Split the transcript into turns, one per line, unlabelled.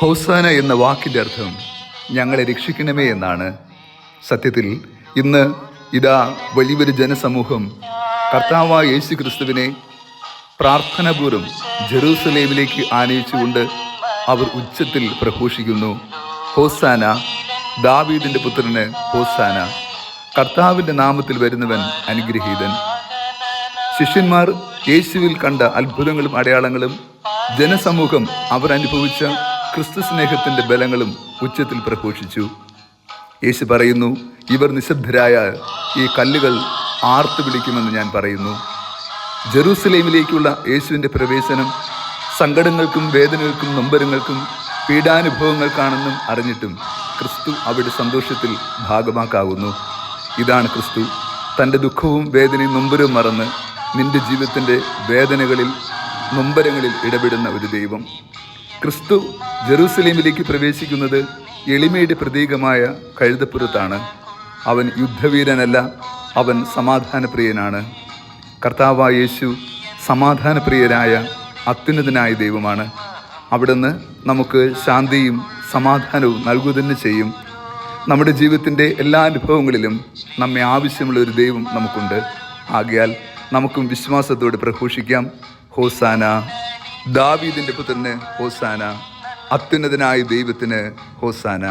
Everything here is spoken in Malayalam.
ഹോസാന എന്ന വാക്കിന്റെ അർത്ഥം ഞങ്ങളെ രക്ഷിക്കണമേ എന്നാണ്. സത്യത്തിൽ ഇന്ന് ഇതാ വലിയൊരു ജനസമൂഹം കർത്താവായ യേശു ക്രിസ്തുവിനെ പ്രാർത്ഥനാപൂർവം ജെറൂസലേമിലേക്ക് ആനയിച്ചുകൊണ്ട് അവർ ഉച്ചത്തിൽ പ്രഘോഷിക്കുന്നു. ഹോസാന ദാവീദിന്റെ പുത്രന് ഹോസാന കർത്താവിന്റെ നാമത്തിൽ വരുന്നവൻ അനുഗ്രഹീതൻ. ശിഷ്യന്മാർ യേശുവിൽ കണ്ട അത്ഭുതങ്ങളും അടയാളങ്ങളും ജനസമൂഹം അവർ അനുഭവിച്ച ക്രിസ്തു സ്നേഹത്തിന്റെ ബലങ്ങളും ഉച്ചത്തിൽ പ്രഘോഷിച്ചു. യേശു പറയുന്നു ഇവർ നിശബ്ദരായ ഈ കല്ലുകൾ ആർത്തു വിളിക്കുമെന്ന് ഞാൻ പറയുന്നു. ജെറൂസലേമിലേക്കുള്ള യേശുവിന്റെ പ്രവേശനം സങ്കടങ്ങൾക്കും വേദനകൾക്കും നൊമ്പരങ്ങൾക്കും പീഡാനുഭവങ്ങൾക്കാണെന്നും അറിഞ്ഞിട്ടും ക്രിസ്തു അവിടെ സന്തോഷത്തിൽ ഭാഗമാക്കാവുന്നു. ഇതാണ് ക്രിസ്തു. തന്റെ ദുഃഖവും വേദനയും നൊമ്പരവും മറന്ന് നിന്റെ ജീവിതത്തിന്റെ വേദനകളിൽ നൊമ്പരങ്ങളിൽ ഇടപെടുന്ന ഒരു ദൈവം. ക്രിസ്തു ജെറൂസലേമിലേക്ക് പ്രവേശിക്കുന്നത് എളിമയുടെ പ്രതീകമായ കഴുതപ്പുറത്താണ്. അവൻ യുദ്ധവീരനല്ല അവൻ സമാധാനപ്രിയനാണ്. കർത്താവായ യേശു സമാധാനപ്രിയരായ അത്യുന്നതനായ ദൈവമാണ്. അവിടുന്ന് നമുക്ക് ശാന്തിയും സമാധാനവും നൽകുക തന്നെ ചെയ്യും. നമ്മുടെ ജീവിതത്തിന്റെ എല്ലാ അനുഭവങ്ങളിലും നമ്മെ ആവശ്യമുള്ള ഒരു ദൈവം നമുക്കുണ്ട്. ആകയാൽ നമുക്കും വിശ്വാസത്തോടെ പ്രഘോഷിക്കാം. ഹോസാന. ദാവീദിന്റെ പുത്രന് ഹോസാന അത്യുന്നതനായ ദൈവത്തിന് ഹോസാന.